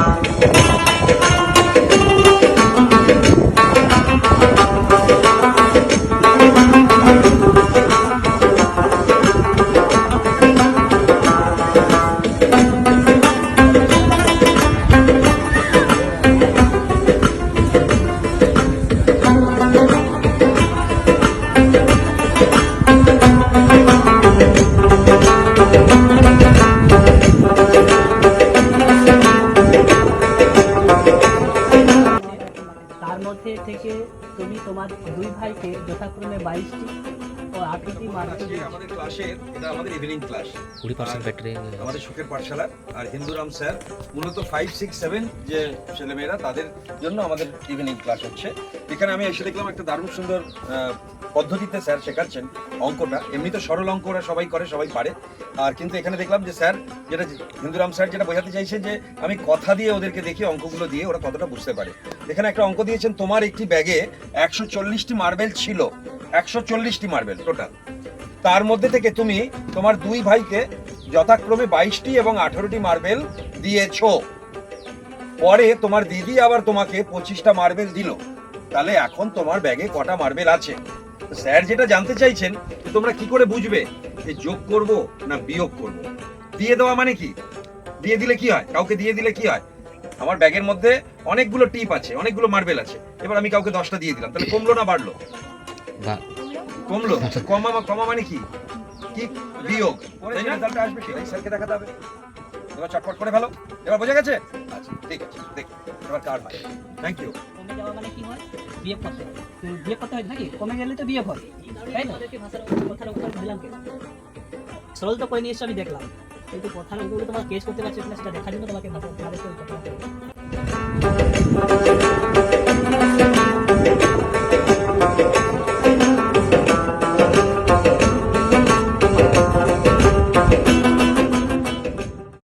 তার মধ্যে থেকে তুমি তোমার দুই ভাইকে যথাক্রমে বাইশটি ও আঠারোটি মার্ক আমাদের ক্লাসের এটা আমাদের ইভিনিং ক্লাস কুড়ি পার্সেন্ট ব্যাটারি আমাদের সুখের পাঠশালার আর হিন্দুরাম স্যার মূলত ফাইভ সিক্স সেভেন যে ছেলেমেয়েরা তাদের জন্য আমাদের ইভিনিং ক্লাস হচ্ছে। এখানে আমি এসে দেখলাম একটা দারুণ সুন্দর পদ্ধতিতে স্যার শেখাচ্ছেন অঙ্কটা। এমনি তো সরল অঙ্ক ওরা সবাই করে সবাই পারে। আর কিন্তু এখানে দেখলাম যে স্যার যেটা হিন্দুরাম স্যার যেটা বোঝাতে চাইছে যে আমি কথা দিয়ে ওদেরকে দেখি অঙ্কগুলো দিয়ে ওরা কতটা বুঝতে পারে। এখানে একটা অঙ্ক দিয়েছেন তোমার একটি ব্যাগে একশো চল্লিশটি মার্বেল ছিল। একশো চল্লিশটি মার্বেল টোটাল তার মধ্যে থেকে তুমি তোমার দুই ভাইকে যথাক্রমে বাইশটি এবং আঠারোটি মার্বেল দিয়েছ। পরে তোমার দিদি আবার তোমাকে পঁচিশটা মার্বেল দিল। তাহলে এখন তোমার ব্যাগে কটা মার্বেল আছে? স্যার যেটা জানতে চাইছেন তোমরা কি করে বুঝবে যে যোগ করব না বিয়োগ করব? দিয়ে দেওয়া মানে কি? দিয়ে দিলে কি হয়? কাউকে দিয়ে দিলে কি হয়? আমার ব্যাগের মধ্যে অনেকগুলো টিপ আছে, অনেকগুলো মার্বেল আছে। এবার আমি কাউকে দশটা দিয়ে দিলাম, তাহলে কমলো না, বাড়লো। কমলো? কমা কমা মানে কি? কি বিয়োগ? তাই না? রেজাল্টটা আসবে সেটাই। স্যারকে দেখাতে হবে। এবার চটপট করে ফেলো। এবার বোঝা গেছে? আচ্ছা ঠিক আছে দেখি এবার কার হয়। থ্যাংক ইউ কমে যাওয়া মানে কি হয়? বিয়োগ করতে হয়। করতে হয় নাকি? কমে গেলে তো বিয়োগ হয়। তাই না? ভাষার কথার উপর দিলাম কেন? সরল তো করে নিয়ে এসে আমি দেখলাম। কিন্তু কথার উপরে তোমার কেস করতে পারছি কিনা সেটা দেখার জন্য তোমাকে ভাষা